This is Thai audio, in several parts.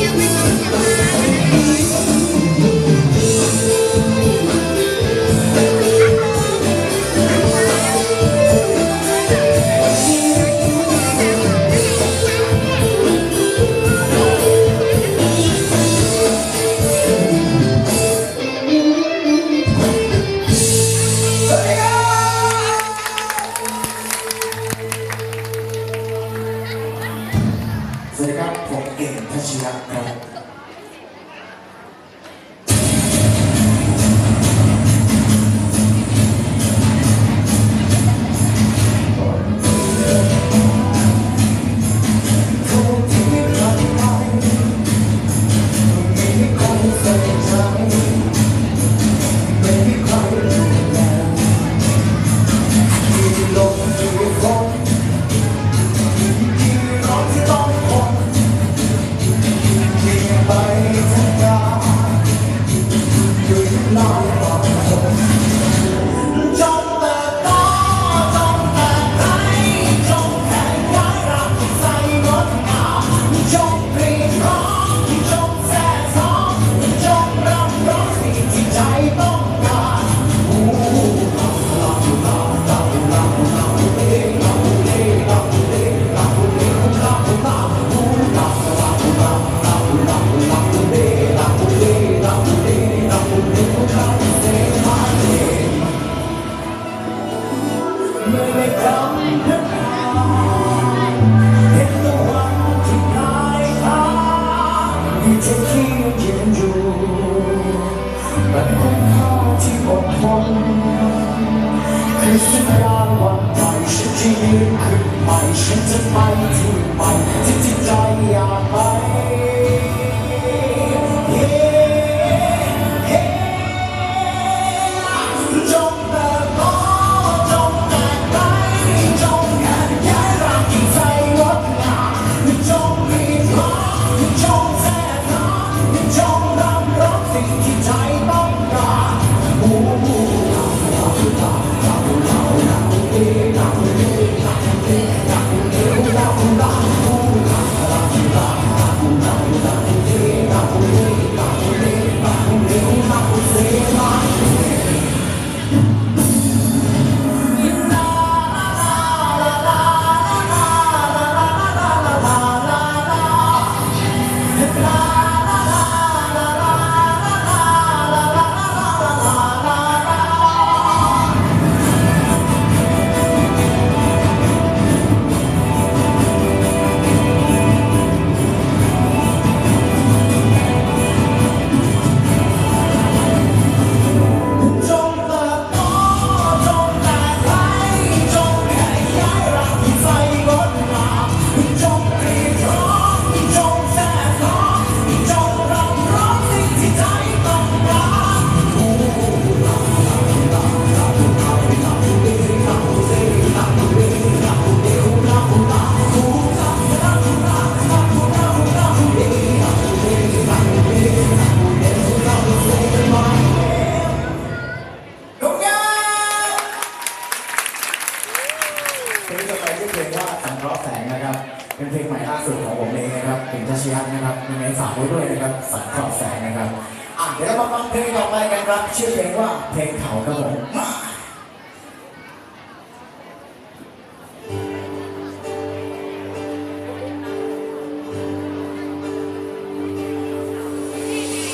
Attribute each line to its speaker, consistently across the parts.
Speaker 1: you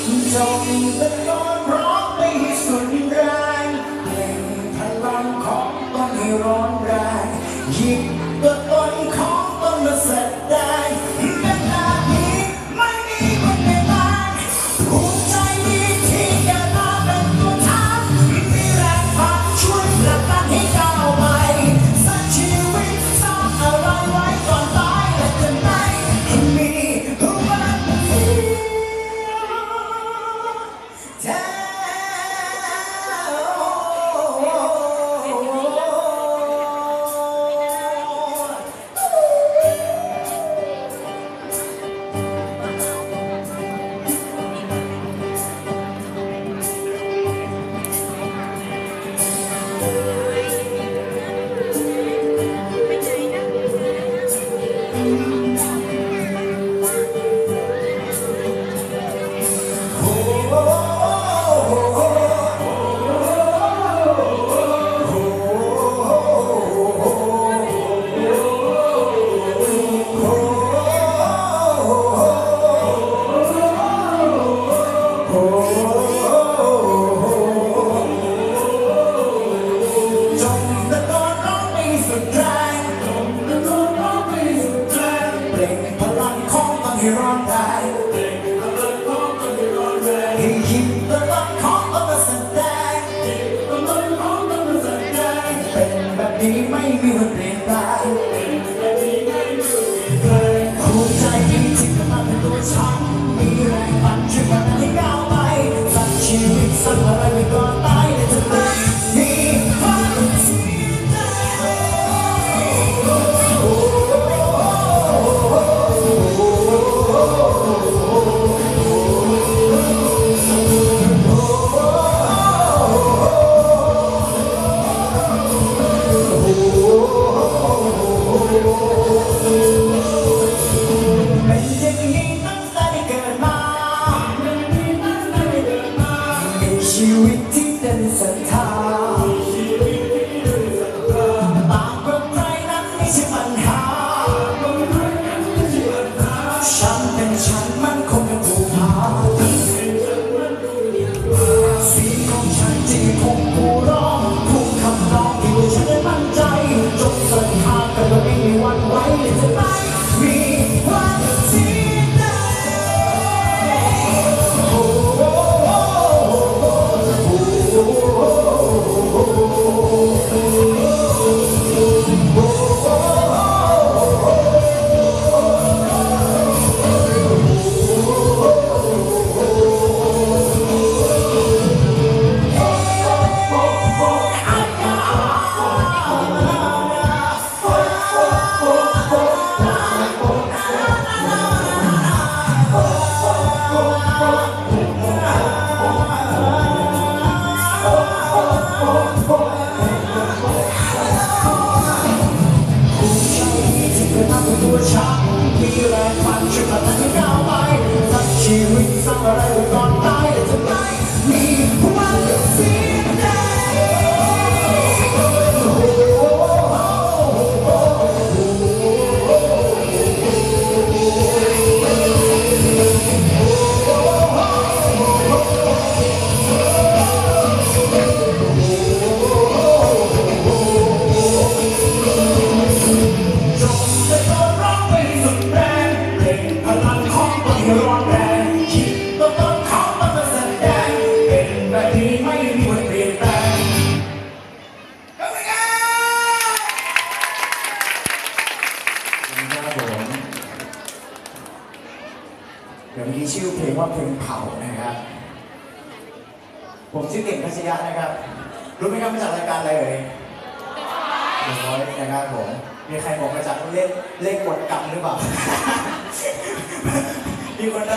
Speaker 1: Xin chào!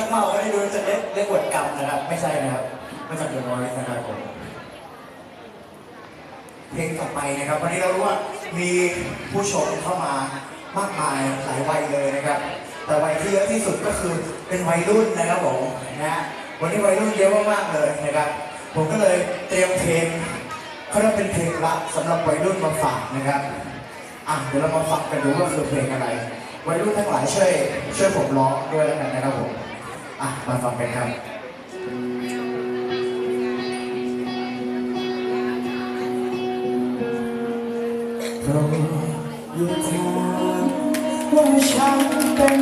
Speaker 1: มี
Speaker 2: คนทักมาว่า
Speaker 1: ให้ดูจะเล่นเล่นกดกรรมนะ
Speaker 2: ครับ ไม่ใช่นะครับมาจากเดอะร้อยนะครับผมเพลงต่อไปนะครับ วันนี้เรารู้ว่ามีผู้ชมเข้ามามากมายหลายวัยเลยนะครับ แต่วัยที่เยอะที่สุดก็คือเป็นวัยรุ่นนะครับผมนะวันนี้วัยรุ่นเยอะมากๆเลยนะครับ ผมก็เลยเตรียมเพลงเขาเรียกเป็นเพลงรักสำหรับวัยรุ่นมาฝากนะครับอะเดี๋ยวเรามาฟังกันดูว่าคือเพลงอะไรวัยรุ่นทั้งหลายช่วยช่วยผมร้องด้วยแล้วกันนะครับผม อะมาฟังกันครับโปรดอย่าถามว่าฉันเป็น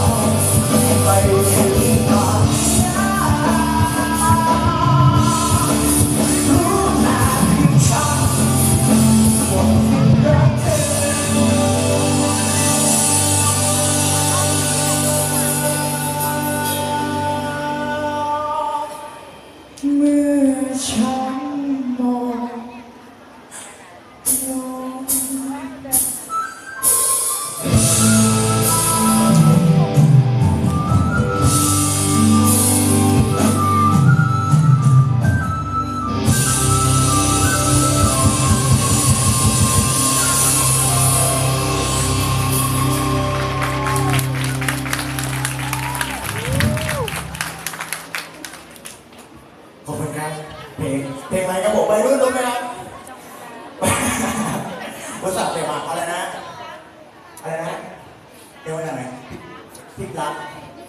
Speaker 2: พิษรัก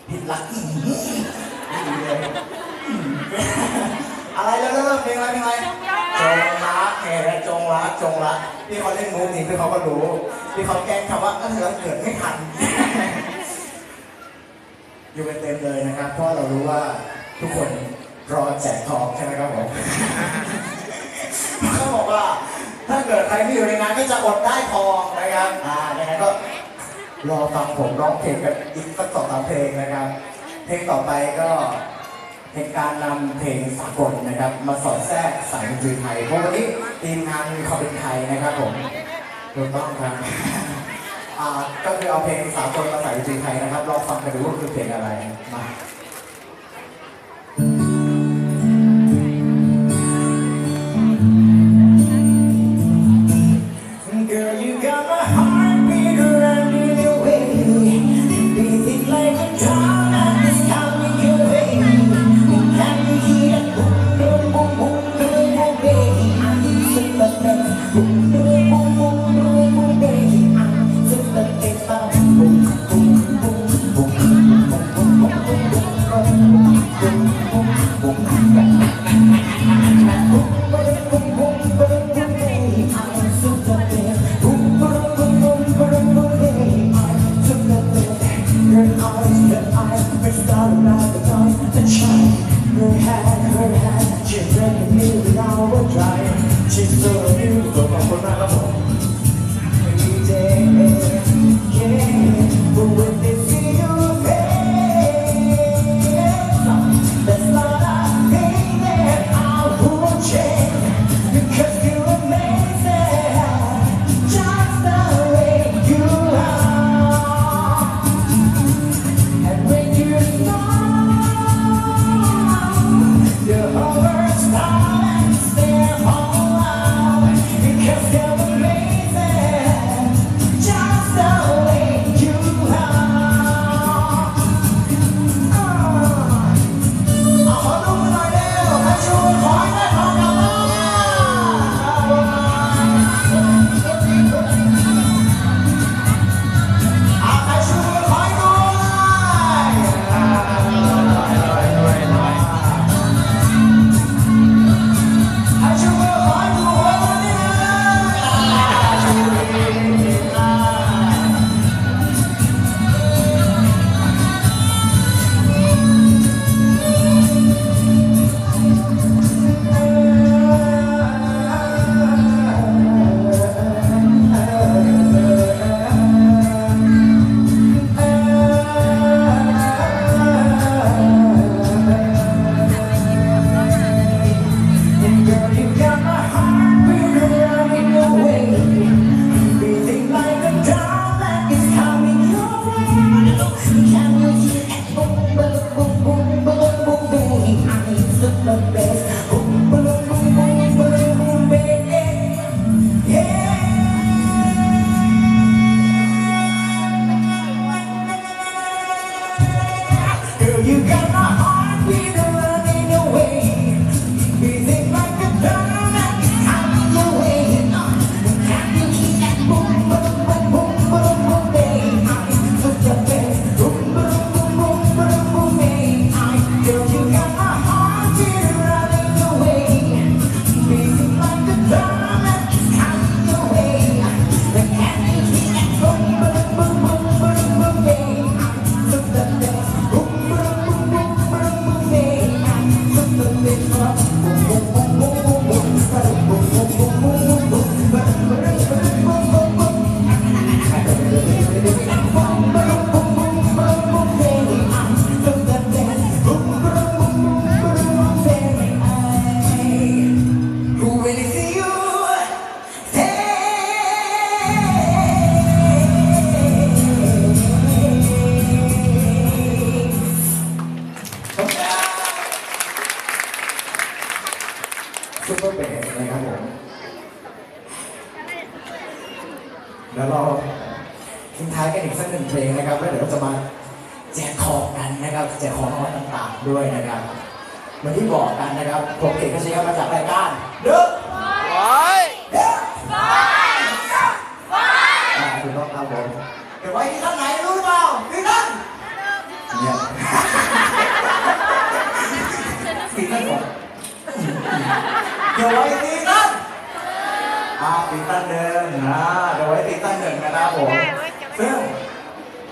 Speaker 2: พิษรักอื้อหือดีเลยอื้อะไรแล้วแล้วเพลงอะไรเพลงอะไรจงรักแห่จงรักจงรักพี่เขาเล่นมูฟนี่พี่เขาก็รู้พี่เขาแกล้งคำว่าเออเราเกิดไม่ทัน อยู่กันเต็มเลยนะครับ เพราะเรารู้ว่าทุกคนรอแจกทองใช่ไหมครับผมเขาบอกว่าถ้าเกิดใครไม่อยู่ในงานก็จะอดได้ทองนะครับอ่าดังนั้นก็ รอฟังผมร้องเพลงกันอีกสักสองสามเพลงนะครับ เพลงต่อไปก็เป็นการนำเพลงสากลนะครับ มาสอดแทรกสายดนตรีไทยเพราะวันนี้ทีมงานมีความเป็นไทยนะครับผมถูกต้องครับก็คือเอาเพลงสากลมาใส่ดนตรีไทยนะครับลองฟังกันดูว่าคือเพลงอะไรมา
Speaker 1: Come. เดี๋ยวไว้
Speaker 2: ที่ท่านไหนรู้หรือเปล่าที่ท่านเนี่ยที่ท่านผมเดี๋ยวไว้ตีตั้นอ่าตีตั้นหนึ่งอ่าเดี๋ยวไว้ตีตั้นหนึ่งนะครับผมซึ่ง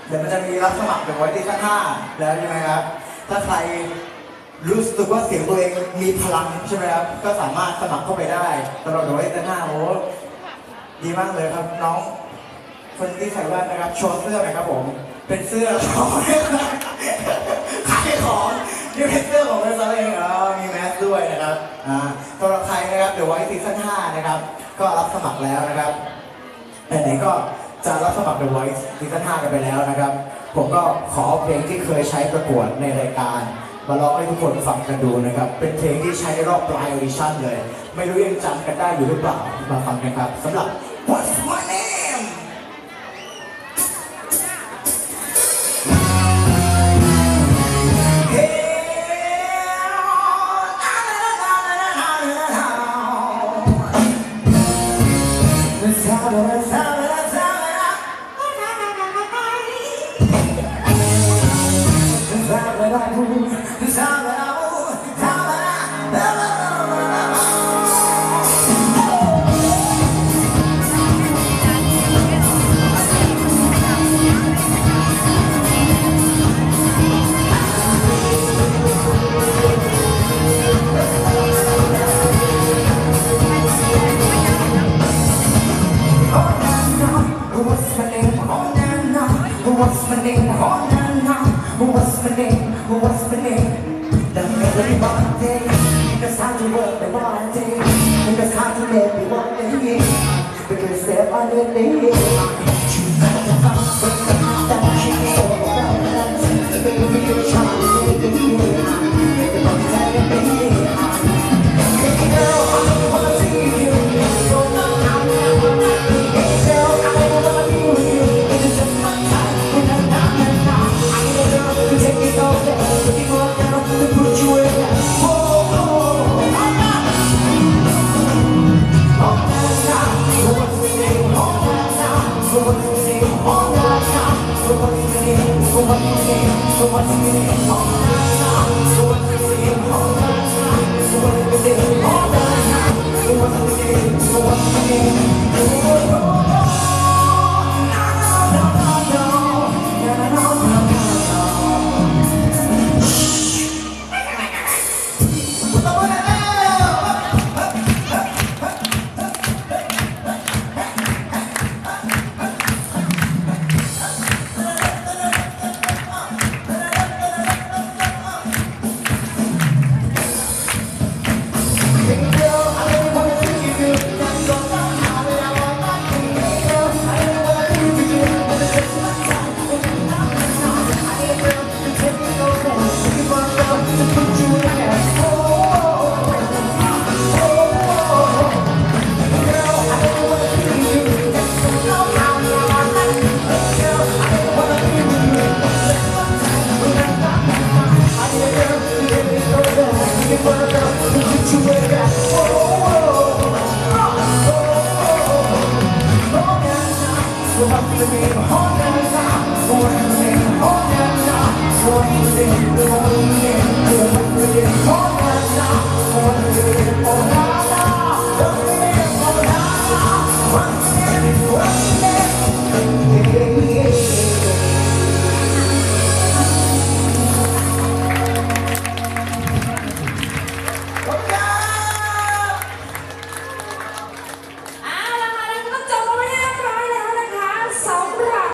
Speaker 2: เดี๋ยวมันจะมีรับสมัครเดี๋ยวไว้ตีตั้นห้าแล้วใช่ไหมครับ ถ้าใครรู้สึกว่าเสียงตัวเองมีพลังใช่ไหมครับ ก็สามารถสมัครเข้าไปได้สำหรับเดี๋ยวไว้ตีตั้นห้าโอ้ดีมากเลยครับน้อง คนที่ใส่แว่นนะครับโชว์เสื้อหน่อยครับผม เป็นเสื้อของขายของนี่เป็นเสื้อของบริษัทเลยอ่าสำหรับใครนะครับเดี๋ยวไว้ซีซั่น5นะครับ ก็รับสมัครแล้วนะครับไหนๆก็จะรับสมัคร The Voice ซีซั่น5กันไปแล้วนะครับ ผมก็ขอเพลงที่เคยใช้ประกวดในรายการ มาร้องให้ทุกคนฟังกันดูนะครับ เป็นเพลงที่ใช้ในรอบปลายออดิชั่นเลย ไม่รู้ยังจำกันได้อยู่หรือเปล่า มาฟังกันครับสำหรับ What's